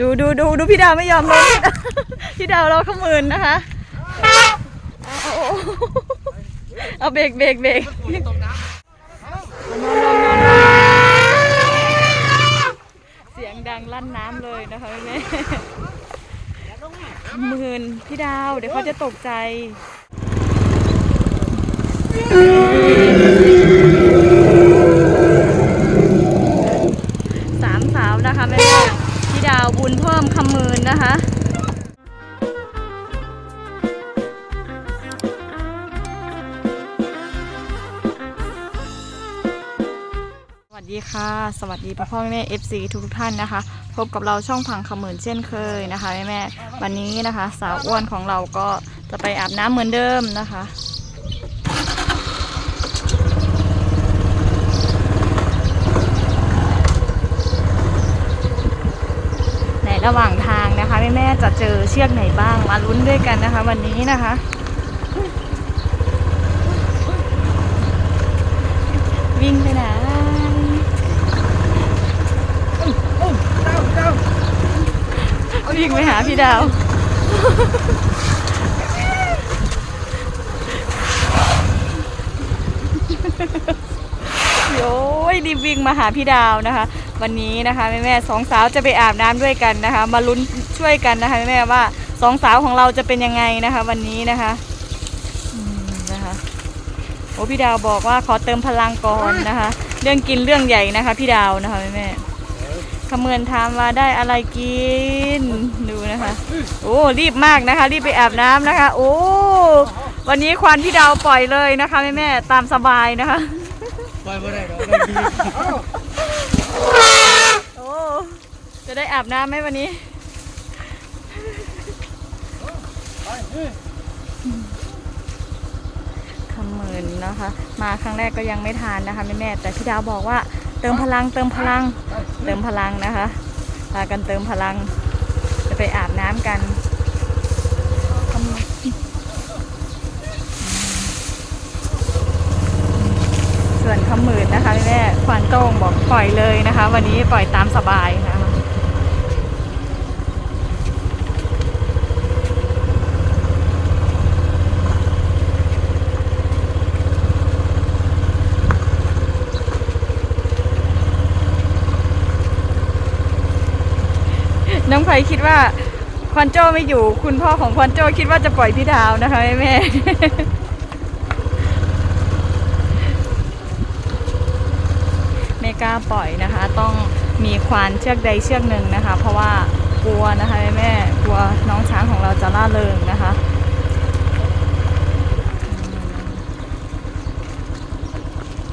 ดูดูดูดูพี่ดาวไม่ยอมลง พี่ดาวรอขมืนนะคะ เอาเบรกเบรกเบรกเสียงดังลั่นน้ำเลยนะคะแม่ขมืนพี่ดาว เดี๋ยวเขาจะตกใจ สามสาวนะคะแม่แม่พี่ดาว บุญเพิ่มคำมืนนะคะสวัสดีค่ะสวัสดีพ่อพ่อแม่ FC ทุกทุกๆท่านนะคะ พบกับเราช่องพังคำหมื่นเช่นเคยนะคะแม่แม่วันนี้นะคะ สาวอ้วนของเราก็จะไปอาบน้ำเหมือนเดิมนะคะ ระหว่างทางนะคะแม่แม่ๆจะเจอเชือกไหนบ้างมาลุ้นด้วยกันนะคะ วันนี้นะคะวิ่งไปไหนวิ่งไปหาพี่ดาวโอ้ยรีบวิ่งมาหาพี่ดาวนะคะ วันนี้นะคะแม่แม่สองสาวจะไปอาบน้ำด้วยกันนะคะ มาลุ้นช่วยกันนะคะแม่แม่ว่าสองสาวของเราจะเป็นยังไงนะคะ วันนี้นะคะนะคะโอ้พี่ดาวบอกว่าขอเติมพลังก่อนนะคะ เรื่องกินเรื่องใหญ่นะคะ พี่ดาวนะคะแม่แม่ขมือนถามว่าได้อะไรกินดูนะคะ โอ้รีบมากนะคะ รีบไปอาบน้ำนะคะ โอ้วันนี้ควันพี่ดาวปล่อยเลยนะคะแม่แม่ตามสบายนะคะปล่อยบ่ได้ดอกเราดีโอ้ จะได้อาบน้ำไหมวันนี้คำหมื่นนะคะ มาครั้งแรกก็ยังไม่ทานนะคะแม่แม่แต่พี่ดาวบอกว่าเติมพลังเติมพลัง เติมพลังนะคะพากันเติมพลัง จะไปอาบน้ำกันส่วนคำหมื่นนะคะแม่แม่ๆควานโต้งบอกปล่อยเลยนะคะ วันนี้ปล่อยตามสบายนะ คะน้องไผ่คิดว่าควันโจ้ไม่อยู่ คุณพ่อของควันโจ้คิดว่าจะปล่อยพี่ดาวนะคะแม่แม่ไม่กล้าปล่อยนะคะ ต้องมีควานเชือกใดเชือกหนึ่งนะคะ เพราะว่ากลัวนะคะแม่แม่กลัวน้องช้างของเราจะล่าเริงนะคะ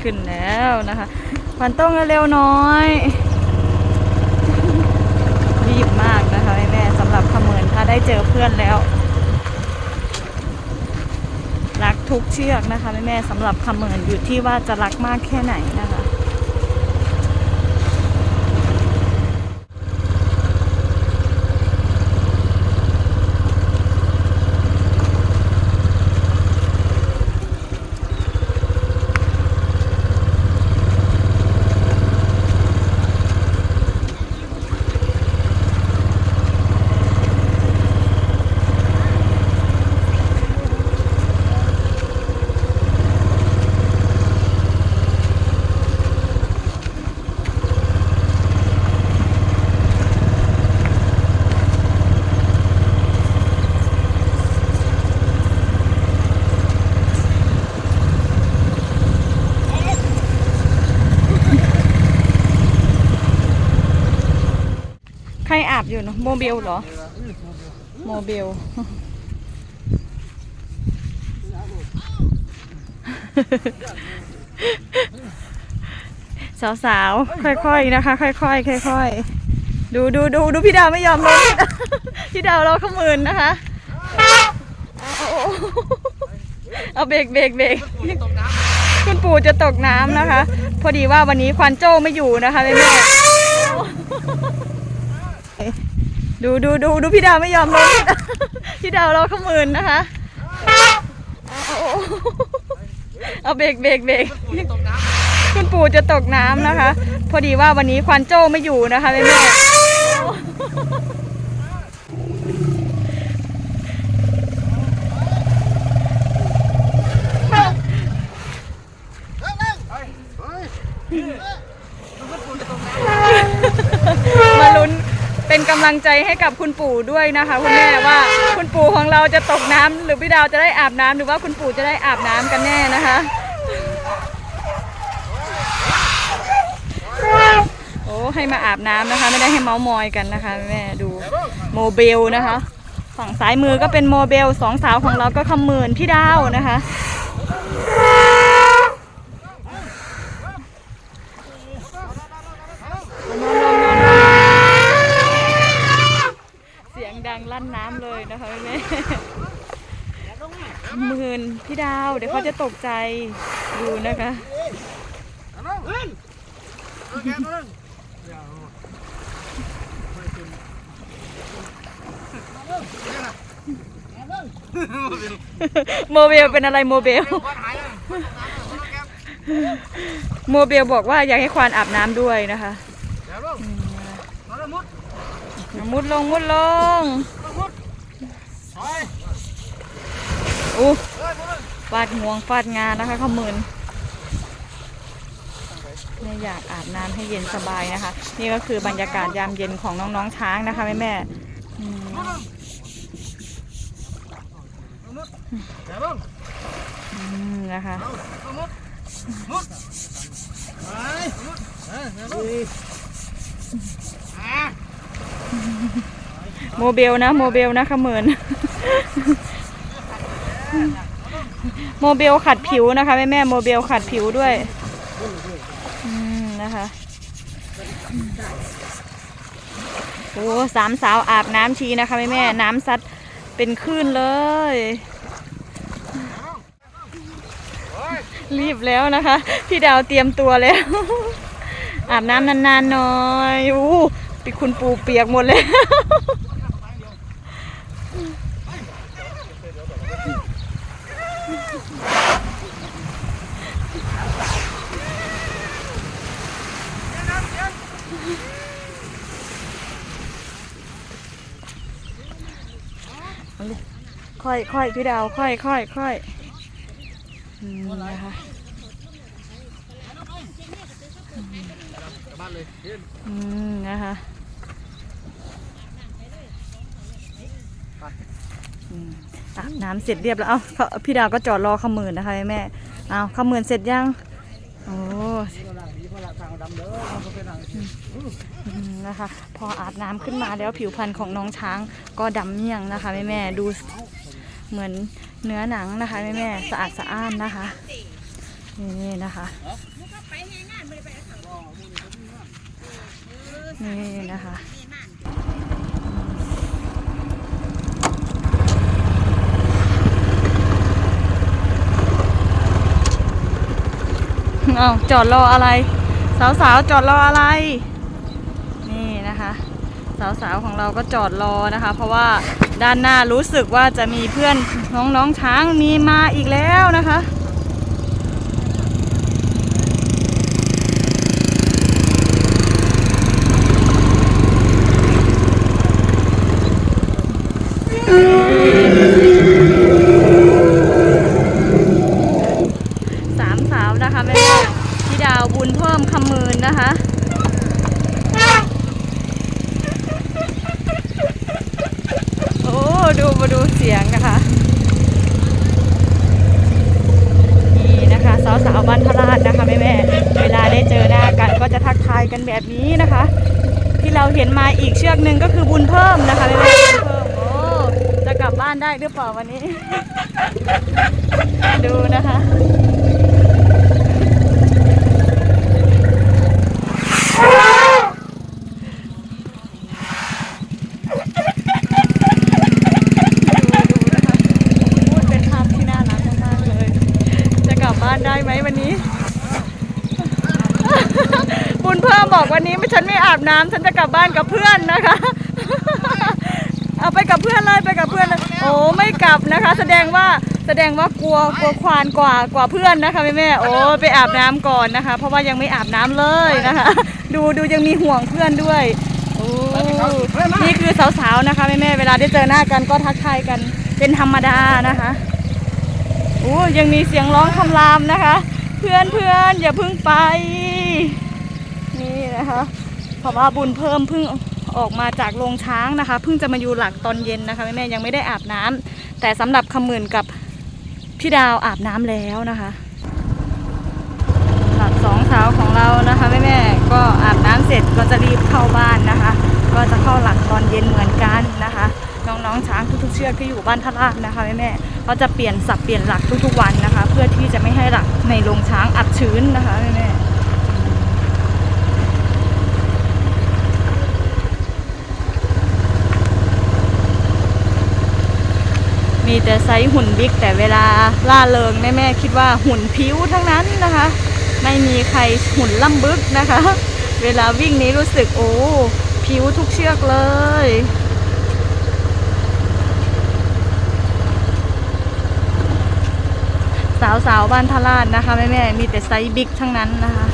ขึ้นแล้วนะคะควันต้องเร็วๆน้อย รีบมากนะคะแม่แม่ๆสำหรับขมือนถ้า ได้เจอเพื่อนแล้ว รักทุกเชือกนะคะแม่แม่ๆสำหรับคำเหมือนอยู่ที่ว่าจะรักมากแค่ไหนนะคะ อาบอยู่เนอะโมเบลเหรอ โมเบลสาวๆค่อยๆนะคะ ค่อยๆค่อยๆดูดูดูดูพี่ดาวไม่ยอมลงพี่ดาวรอขมืนนะคะเอาเบรกเบรกเบรกคุณปู่จะตกน้ำนะคะ พอดีว่าวันนี้ควันโจ้ไม่อยู่นะคะแม่ ดูดูดูดูพี่ดาวไม่ยอมลง พี่ดาวรอขมืนนะคะ เอาเบรกเบรกเบรกคุณปู่จะตกน้ำนะคะ พอดีว่าวันนี้ควันโจ้ไม่อยู่นะคะแม่ เป็นกำลังใจให้กับคุณปู่ด้วยนะคะ คุณแม่ว่าคุณปู่ของเราจะตกน้ำหรือพี่ดาวจะได้อาบน้ำหรือว่าคุณปู่จะได้อาบน้ำกันแน่นะคะ โอ้ให้มาอาบน้ำนะคะ ไม่ได้ให้เมาส์มอยกันนะคะ แม่ดูโมเบลนะคะ ฝั่งซ้ายมือก็เป็นโมเบลสองสาวของเราก็คำหมื่นพี่ดาวนะคะ เสียงดังลั่นน้ำเลยนะคะแม่หมื่นพี่ดาว เดี๋ยวเขาจะตกใจดูนะคะโมเบลเป็นอะไรโมเบลโมเบลบอกว่าอยากให้ควานอาบน้ำด้วยนะคะมุดลงมุดลงอู้ ฟาดงวงฟาดงานนะคะขมืนไม่อยากอาบน้ำให้เย็นสบายนะคะ นี่ก็คือบรรยากาศยามเย็นของน้องๆช้างนะคะแม่แม่นะคะโมเบลนะโมเบลนะขมืน โมเบลขัดผิวนะคะแม่แม่โมเบลขัดผิวด้วยอืมนะคะโอ้สามสาวอาบน้ำชีนะคะแม่แม่น้ำซัดเป็นคลื่นเลย รีบแล้วนะคะ พี่ดาวเตรียมตัวแล้ว อาบน้ำนานๆหน่อยอู้ปีคุณปูเปียกหมดเลย ค่อยค่อยพี่ดาวค่อยค่อยค่อยอืมนะคะอืมนะคะอาบน้ำเสร็จเรียบแล้ว เอาพี่ดาวก็จอดรอขมืนนะคะแม่ เอาขมืนเสร็จยัง โอ้ อืมนะคะ พออาบน้ำขึ้นมาแล้วผิวพรรณของน้องช้างก็ดำเมี่ยงนะคะแม่แม่ๆดูเหมือนเนื้อหนังนะคะแม่แม่ๆสะอาดสะอ้านนะคะนี่นะคะนี่นะคะ เอาจอดรออะไร สาวๆจอดรออะไร นี่นะคะ สาวๆของเราก็จอดรอนะคะ เพราะว่าด้านหน้ารู้สึกว่าจะมีเพื่อนน้องๆช้างมีมาอีกแล้วนะคะ สามสาวนะคะแม่แม่พี่ดาว บุญเพิ่มคำมืนนะคะ โอ้ ดูมาดูเสียงนะคะ นี่นะคะสาวสาวบ้านพระราชนะคะแม่แม่เวลาได้เจอหน้ากันก็จะทักทายกันแบบนี้นะคะ ที่เราเห็นมาอีกเชือกหนึ่งก็คือบุญเพิ่มนะคะแม่แม่บุญเพิ่มโอ้จะกลับบ้านได้หรือเปล่าวันนี้ ดูนะคะ ดูดูนะคะพูดเป็นภาพที่น่ารักมากๆเลย จะกลับบ้าน ได้ไหมวันนี้ บุญเพิ่มบอกวันนี้ไม่ฉันไม่อาบน้ำฉันจะกลับบ้านกับเพื่อนนะคะ เอาไปกับเพื่อนเลยไปกับเพื่อนเลยโอ้ไม่กลับนะคะ แสดงว่าแสดงว่ากลัวกลัวควานกว่ากว่าเพื่อนนะคะแม่แม่โอ้ไปอาบน้ำก่อนนะคะ เพราะว่ายังไม่อาบน้ำเลยนะคะ ดูดูยังมีห่วงเพื่อนด้วยโอ้นี่คือสาวๆนะคะแม่แม่เวลาได้เจอหน้ากันก็ทักทายกันเป็นธรรมดานะคะ โอ้ยังมีเสียงร้องคำรามนะคะ เพื่อนเพื่อนอย่าพึ่งไป นี่นะคะเพราะว่าบุญเพิ่มเพึ่งออกมาจากโรงช้างนะคะเพิ่งจะมาอยู่หลักตอนเย็นนะคะแม่แม่ยังไม่ได้อาบน้ำแต่สำหรับคำหมื่นกับพี่ดาวอาบน้ำแล้วนะคะหลักสองสาวของเรานะคะแม่แม่ก็อาบน้ำเสร็จก็จะรีบเข้าบ้านนะคะ ก็จะเข้าหลักตอนเย็นเหมือนกันนะคะ องช้างทุกๆเชือกที่อยู่บ้านทลาดนะคะแม่แม่ก็จะเปลี่ยนสับเปลี่ยนหลักทุกๆวันนะคะ เพื่อที่จะไม่ให้หลักในโรงช้างอับชื้นนะคะแม่แม่มีแต่ไซส์หุ่นบิ๊กแต่เวลาล่าเริงแม่แม่คิดว่าหุ่นผิวทั้งนั้นนะคะ ไม่มีใครหุ่นล่ำบึกนะคะ เวลาวิ่งนี้รู้สึกโอ้ผิวทุกเชือกเลย สาวๆบ้านทาราดนะคะแม่แม่ๆมีแต่ไซส์บิ๊กทั้งนั้นนะคะ